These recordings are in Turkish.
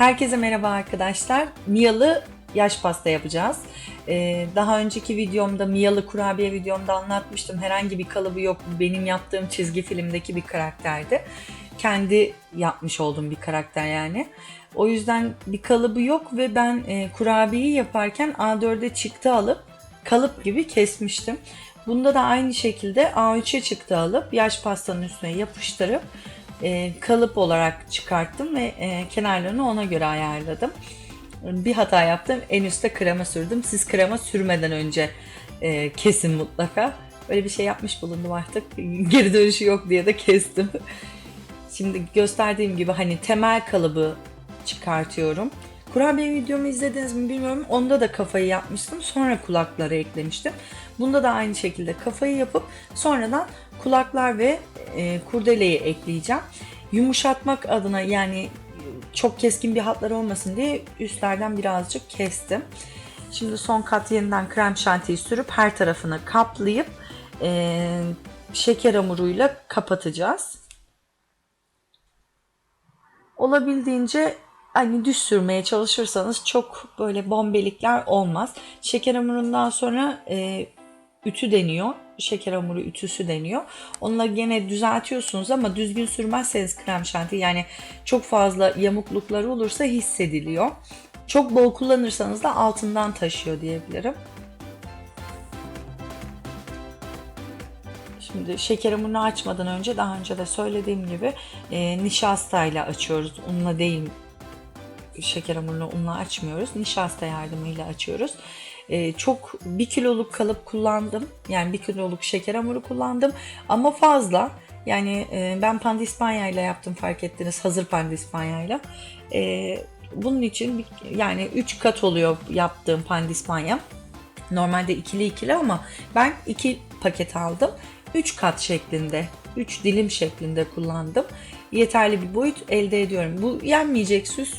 Herkese merhaba arkadaşlar. Miyalı yaş pasta yapacağız. Ee, daha önceki videomda Miyalı kurabiye videomda anlatmıştım. Herhangi bir kalıbı yok. Benim yaptığım çizgi filmdeki bir karakterdi. Kendi yapmış olduğum bir karakter yani. O yüzden bir kalıbı yok ve ben e, kurabiyeyi yaparken A4'e çıktı alıp kalıp gibi kesmiştim. Bunda da aynı şekilde A3'e çıktı alıp yaş pastanın üstüne yapıştırıp e, kalıp olarak çıkarttım ve e, kenarlarını ona göre ayarladım. Bir hata yaptım. En üstte krema sürdüm. Siz krema sürmeden önce e, kesin mutlaka. Öyle bir şey yapmış bulundum artık. Geri dönüşü yok diye de kestim. Şimdi gösterdiğim gibi hani temel kalıbı çıkartıyorum. Kurabiye videomu izlediniz mi bilmiyorum. Onda da kafayı yapmıştım. Sonra kulakları eklemiştim. Bunda da aynı şekilde kafayı yapıp sonradan kulaklar ve e, kurdeleyi ekleyeceğim. Yumuşatmak adına yani çok keskin bir hatlar olmasın diye üstlerden birazcık kestim. Şimdi son kat yeniden krem şantiyi sürüp her tarafını kaplayıp e, şeker hamuruyla kapatacağız. Olabildiğince hani düz sürmeye çalışırsanız çok böyle bombelikler olmaz. Şeker hamurundan sonra e, ütü deniyor. Şeker hamuru ütüsü deniyor. Onunla gene düzeltiyorsunuz ama düzgün sürmezseniz krem şanti yani çok fazla yamuklukları olursa hissediliyor. Çok bol kullanırsanız da altından taşıyor diyebilirim. Şimdi şeker hamurunu açmadan önce daha önce de söylediğim gibi e, nişastayla açıyoruz. Unla değil şeker hamurunu unla açmıyoruz. Nişasta yardımıyla açıyoruz. Ee, çok bir kiloluk kalıp kullandım. Yani bir kiloluk şeker hamuru kullandım. Ama fazla. Yani e, ben pandispanya ile yaptım fark ettiniz. Hazır pandispanya ile. E, bunun için yani 3 kat oluyor yaptığım pandispanya. Normalde ikili ikili ama ben 2 paket aldım. 3 kat şeklinde, 3 dilim şeklinde kullandım yeterli bir boyut elde ediyorum. Bu yenmeyecek süs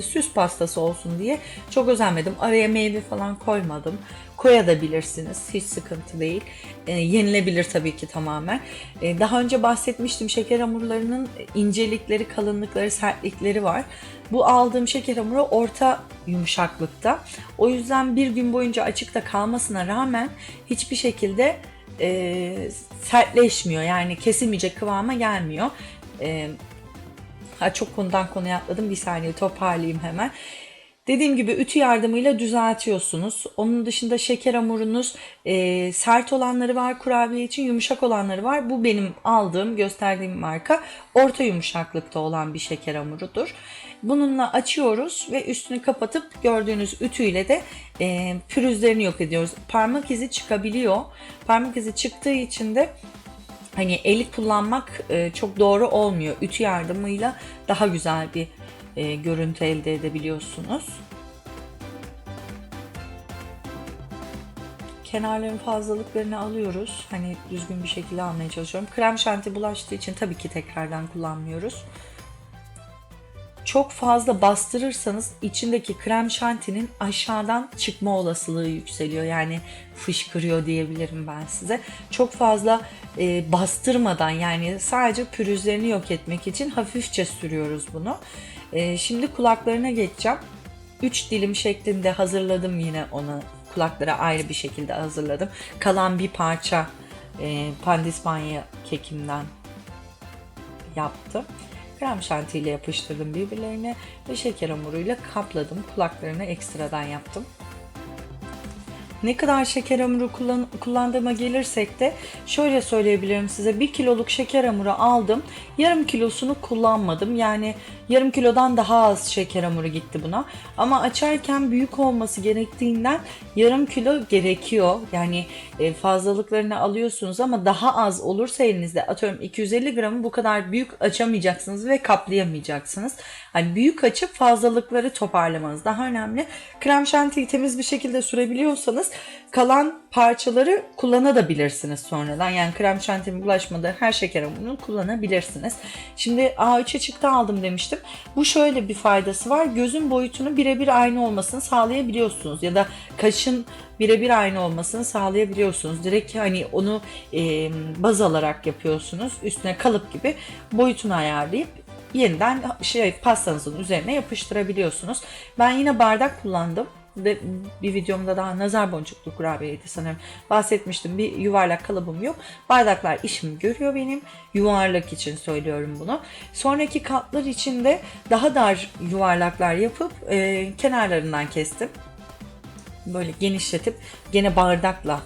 süs pastası olsun diye çok özenmedim. Araya meyve falan koymadım. Koyabilirsiniz. Hiç sıkıntı değil. E, yenilebilir tabii ki tamamen. E, daha önce bahsetmiştim şeker hamurlarının incelikleri, kalınlıkları, sertlikleri var. Bu aldığım şeker hamuru orta yumuşaklıkta. O yüzden bir gün boyunca açıkta kalmasına rağmen hiçbir şekilde e, sertleşmiyor. Yani kesilmeyecek kıvama gelmiyor. E, ha, çok konudan konuya atladım. Bir saniye toparlayayım hemen. Dediğim gibi ütü yardımıyla düzeltiyorsunuz. Onun dışında şeker hamurunuz e, sert olanları var kurabiye için, yumuşak olanları var. Bu benim aldığım, gösterdiğim marka orta yumuşaklıkta olan bir şeker hamurudur. Bununla açıyoruz ve üstünü kapatıp gördüğünüz ütüyle de e, pürüzlerini yok ediyoruz. Parmak izi çıkabiliyor. Parmak izi çıktığı için de hani eli kullanmak e, çok doğru olmuyor. Ütü yardımıyla daha güzel bir e, görüntü elde edebiliyorsunuz. Kenarların fazlalıklarını alıyoruz. Hani düzgün bir şekilde almaya çalışıyorum. Krem şanti bulaştığı için tabii ki tekrardan kullanmıyoruz çok fazla bastırırsanız içindeki krem şantinin aşağıdan çıkma olasılığı yükseliyor. Yani fışkırıyor diyebilirim ben size. Çok fazla e, bastırmadan yani sadece pürüzlerini yok etmek için hafifçe sürüyoruz bunu. E, şimdi kulaklarına geçeceğim. 3 dilim şeklinde hazırladım yine onu. Kulaklara ayrı bir şekilde hazırladım. Kalan bir parça e, pandispanya kekimden yaptım. Krem şantiyle yapıştırdım birbirlerine ve şeker hamuruyla kapladım. Kulaklarını ekstradan yaptım. Ne kadar şeker hamuru kullan kullandığıma gelirsek de şöyle söyleyebilirim size. 1 kiloluk şeker hamuru aldım. Yarım kilosunu kullanmadım. Yani yarım kilodan daha az şeker hamuru gitti buna. Ama açarken büyük olması gerektiğinden yarım kilo gerekiyor. Yani e, fazlalıklarını alıyorsunuz ama daha az olursa elinizde atıyorum 250 gramı bu kadar büyük açamayacaksınız ve kaplayamayacaksınız. Hani büyük açıp fazlalıkları toparlamanız daha önemli. Krem şantiyi temiz bir şekilde sürebiliyorsanız kalan parçaları kullanabilirsiniz sonradan. Yani krem şantinin bulaşmadığı her şeker hamurunu kullanabilirsiniz. Şimdi A3'e çıktı aldım demiştim. Bu şöyle bir faydası var. Gözün boyutunu birebir aynı olmasını sağlayabiliyorsunuz. Ya da kaşın birebir aynı olmasını sağlayabiliyorsunuz. Direkt hani onu e, baz alarak yapıyorsunuz. Üstüne kalıp gibi boyutunu ayarlayıp yeniden şey pastanızın üzerine yapıştırabiliyorsunuz. Ben yine bardak kullandım. Ve bir videomda daha nazar boncuklu kurabiyeydi sanırım. Bahsetmiştim. Bir yuvarlak kalıbım yok. Bardaklar işimi görüyor benim. Yuvarlak için söylüyorum bunu. Sonraki katlar için de daha dar yuvarlaklar yapıp e, kenarlarından kestim. Böyle genişletip gene bardakla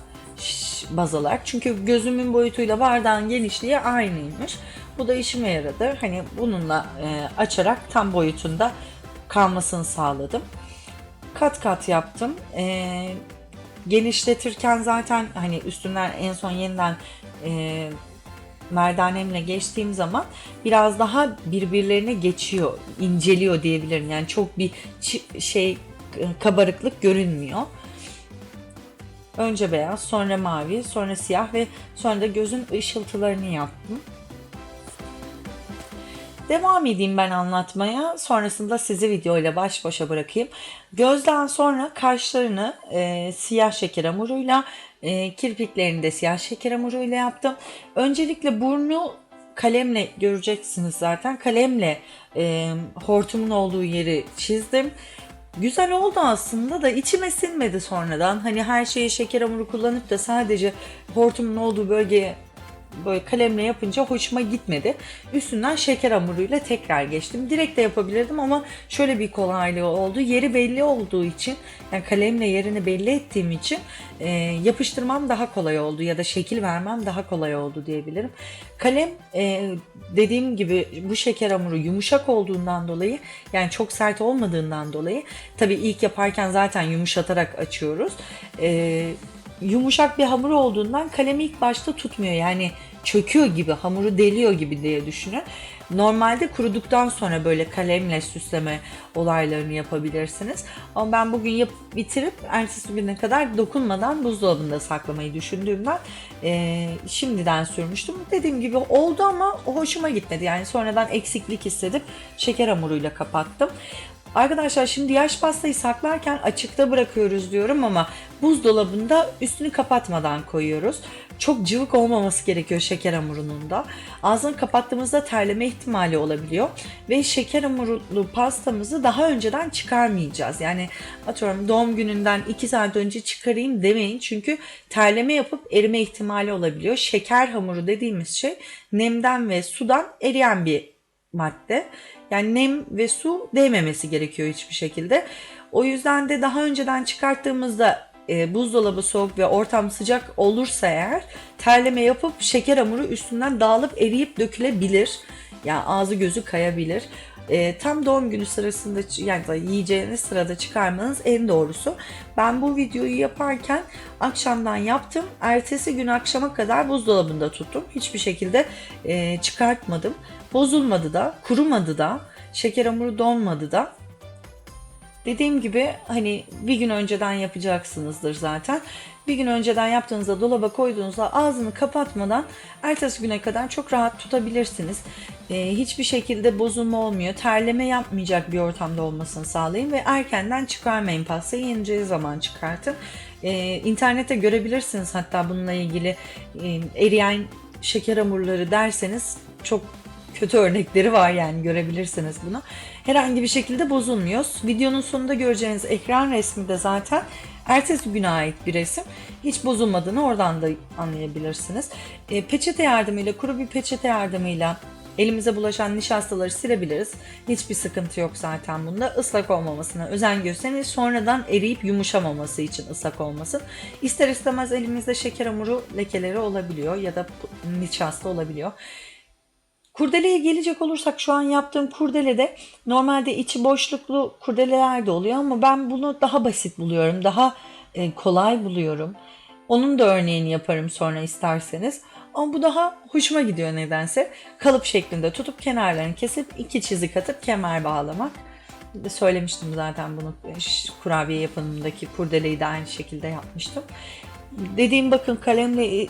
baz alarak. Çünkü gözümün boyutuyla bardağın genişliği aynıymış. Bu da işime yaradı. Hani bununla e, açarak tam boyutunda kalmasını sağladım. Kat kat yaptım. E, genişletirken zaten hani üstünden en son yeniden e, merdanemle geçtiğim zaman biraz daha birbirlerine geçiyor, inceliyor diyebilirim. Yani çok bir şey e, kabarıklık görünmüyor. Önce beyaz, sonra mavi, sonra siyah ve sonra da gözün ışıltılarını yaptım. Devam edeyim ben anlatmaya. Sonrasında sizi video ile baş başa bırakayım. Gözden sonra kaşlarını e, siyah şeker hamuruyla, e, kirpiklerini de siyah şeker hamuruyla yaptım. Öncelikle burnu kalemle göreceksiniz zaten. Kalemle e, hortumun olduğu yeri çizdim. Güzel oldu aslında da içime sinmedi sonradan. Hani her şeyi şeker hamuru kullanıp da sadece hortumun olduğu bölgeye böyle kalemle yapınca hoşuma gitmedi. Üstünden şeker hamuruyla tekrar geçtim. Direkt de yapabilirdim ama şöyle bir kolaylığı oldu. Yeri belli olduğu için yani kalemle yerini belli ettiğim için e, yapıştırmam daha kolay oldu ya da şekil vermem daha kolay oldu diyebilirim. Kalem e, dediğim gibi bu şeker hamuru yumuşak olduğundan dolayı yani çok sert olmadığından dolayı tabii ilk yaparken zaten yumuşatarak açıyoruz. E, yumuşak bir hamur olduğundan kalemi ilk başta tutmuyor. Yani çöküyor gibi, hamuru deliyor gibi diye düşünün. Normalde kuruduktan sonra böyle kalemle süsleme olaylarını yapabilirsiniz. Ama ben bugün yap bitirip ertesi güne kadar dokunmadan buzdolabında saklamayı düşündüğümden e, şimdiden sürmüştüm. Dediğim gibi oldu ama hoşuma gitmedi. Yani sonradan eksiklik hissedip şeker hamuruyla kapattım. Arkadaşlar şimdi yaş pastayı saklarken açıkta bırakıyoruz diyorum ama buzdolabında üstünü kapatmadan koyuyoruz. Çok cıvık olmaması gerekiyor şeker hamurunun da. Ağzını kapattığımızda terleme ihtimali olabiliyor. Ve şeker hamurlu pastamızı daha önceden çıkarmayacağız. Yani atıyorum doğum gününden 2 saat önce çıkarayım demeyin. Çünkü terleme yapıp erime ihtimali olabiliyor. Şeker hamuru dediğimiz şey nemden ve sudan eriyen bir madde. Yani nem ve su değmemesi gerekiyor hiçbir şekilde. O yüzden de daha önceden çıkarttığımızda e, buzdolabı soğuk ve ortam sıcak olursa eğer terleme yapıp şeker hamuru üstünden dağılıp eriyip dökülebilir. Yani ağzı gözü kayabilir. E, tam doğum günü sırasında yani yiyeceğiniz sırada çıkarmanız en doğrusu. Ben bu videoyu yaparken akşamdan yaptım. Ertesi gün akşama kadar buzdolabında tuttum. Hiçbir şekilde e, çıkartmadım. Bozulmadı da, kurumadı da, şeker hamuru donmadı da. Dediğim gibi hani bir gün önceden yapacaksınızdır zaten. Bir gün önceden yaptığınızda dolaba koyduğunuzda ağzını kapatmadan ertesi güne kadar çok rahat tutabilirsiniz. Ee, hiçbir şekilde bozulma olmuyor. Terleme yapmayacak bir ortamda olmasını sağlayın ve erkenden çıkarmayın pastayı. Yeneceği zaman çıkartın. Ee, internette görebilirsiniz hatta bununla ilgili e, eriyen şeker hamurları derseniz çok kötü örnekleri var yani görebilirsiniz bunu. Herhangi bir şekilde bozulmuyor. Videonun sonunda göreceğiniz ekran resmi de zaten ertesi güne ait bir resim. Hiç bozulmadığını oradan da anlayabilirsiniz. E, peçete yardımıyla, kuru bir peçete yardımıyla elimize bulaşan nişastaları silebiliriz. Hiçbir sıkıntı yok zaten bunda. Islak olmamasına özen gösterin. Sonradan eriyip yumuşamaması için ıslak olmasın. İster istemez elimizde şeker hamuru lekeleri olabiliyor ya da nişasta olabiliyor. Kurdeleye gelecek olursak şu an yaptığım kurdelede normalde içi boşluklu kurdeleler de oluyor ama ben bunu daha basit buluyorum. Daha e, kolay buluyorum. Onun da örneğini yaparım sonra isterseniz. Ama bu daha hoşuma gidiyor nedense. Kalıp şeklinde tutup kenarlarını kesip iki çizik atıp kemer bağlamak. Söylemiştim zaten bunu Ş- kurabiye yapımındaki kurdeleyi de aynı şekilde yapmıştım. Dediğim bakın kalemle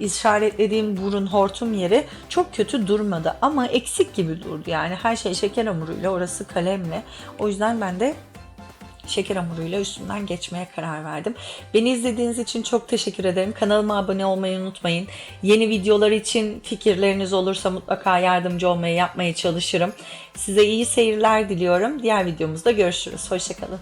işaretlediğim burun hortum yeri çok kötü durmadı ama eksik gibi durdu yani her şey şeker hamuruyla orası kalemle o yüzden ben de şeker hamuruyla üstünden geçmeye karar verdim. Beni izlediğiniz için çok teşekkür ederim. Kanalıma abone olmayı unutmayın. Yeni videolar için fikirleriniz olursa mutlaka yardımcı olmaya yapmaya çalışırım. Size iyi seyirler diliyorum. Diğer videomuzda görüşürüz. Hoşçakalın.